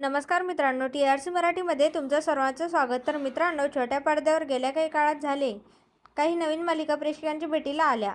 नमस्कार मित्रांनो T R C मराठीमध्ये तुमचं सर्वांचं स्वागत. तर मित्रांनो छोट्या पडद्यावर गेल्या काही काळात झाले. काही नवीन मालिका प्रेक्षकांच्या भेटीला आल्या.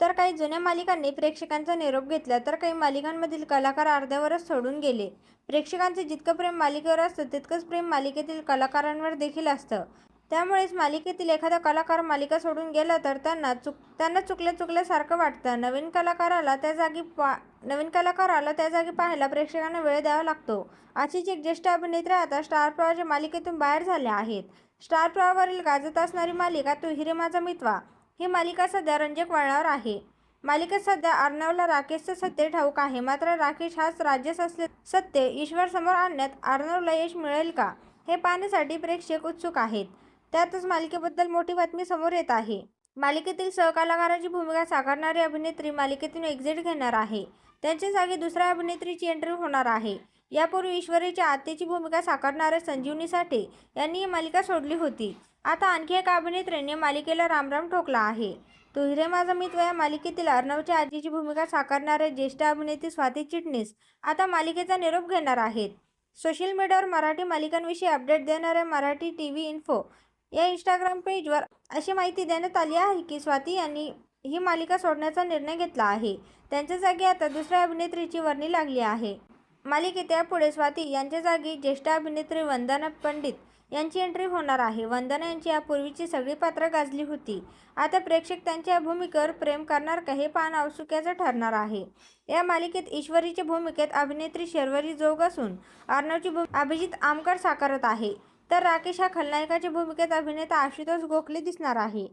तर काही जुन्या मालिकांनी प्रेक्षकांचा निरोप घेतला. तर काही मालिकांमधील कलाकार अर्ध्यावरच सोडून गेले. प्रेक्षकांचे जितकं प्रेम मालिकेवर असतं तितकंच प्रेम मालिकेतील कलाकारांवर देखील असतं. त्यामुळेच मालिकेतील एखादा कलाकार मालिका सोडून गेला तर त्यांना चुक त्यांना चुकल्या चुकल्यासारखं वाटतं. नवीन कलाकाराला त्या जागी पा नवीन कलाकाराला त्या जागी पाहायला प्रेक्षकांना वेळ द्यावा लागतो. अशीच एक ज्येष्ठ अभिनेत्री आता स्टार प्रवाच्या मालिकेतून बाहेर झाल्या आहेत. स्टार प्रवावरील गाजत असणारी मालिका तू हिरे माझा मितवा. ही मालिका सध्या रंजक वळणावर आहे. मालिकेत सध्या अर्णवला राकेशचं सत्य ठाऊक आहे. मात्र राकेश हाच राज्यास असले सत्य ईश्वर समोर आणण्यात अर्णवला यश मिळेल का? हे पाहण्यासाठी प्रेक्षक उत्सुक आहेत. त्यातच मालिकेबद्दल मोठी बातमी समोर येत आहे. मालिकेतील सहकलाकाराची भूमिका साकारणारी अभिनेत्री मालिकेतून एक्झिट घेणार आहे. त्यांच्या जागी दुसऱ्या अभिनेत्रीची एंट्री होणार आहे. यापूर्वी ईश्वरीच्या आत्याची भूमिका साकारणाऱ्या संजीवनी साठे यांनी ही मालिका सोडली होती. आता आणखी एका अभिनेत्रीने मालिकेला रामराम ठोकला आहे. तो हिरे माझा मित्र या मालिकेतील अर्णवच्या आजीची भूमिका साकारणाऱ्या ज्येष्ठ अभिनेत्री स्वाती चिटणीस आता मालिकेचा निरोप घेणार आहेत. सोशल मीडियावर मराठी मालिकांविषयी अपडेट देणाऱ्या मराठी टी व्ही इन्फो या इंस्टाग्राम पेजवर अशी माहिती देण्यात आली आहे की स्वाती यांनी ही मालिका सोडण्याचा निर्णय घेतला आहे. त्यांच्या जागी आता दुसऱ्या अभिनेत्रीची वर्णी लागली आहे. मालिकेत यापुढे स्वाती यांच्या जागी ज्येष्ठ अभिनेत्री वंदना पंडित यांची एंट्री होणार आहे. वंदना यांची यापूर्वीची सगळी पात्रं गाजली होती. आता प्रेक्षक त्यांच्या भूमिकेवर प्रेम करणार का हे पाहणं औत्सुक्याचं ठरणार आहे. या मालिकेत ईश्वरीच्या भूमिकेत अभिनेत्री शर्वरी जोग असून अर्णवची भूम अभिजित आमकर साकारत आहे. तर राकेश हा खलनायकाच्या भूमिकेत अभिनेता आशुतोष गोखले दिसणार आहे.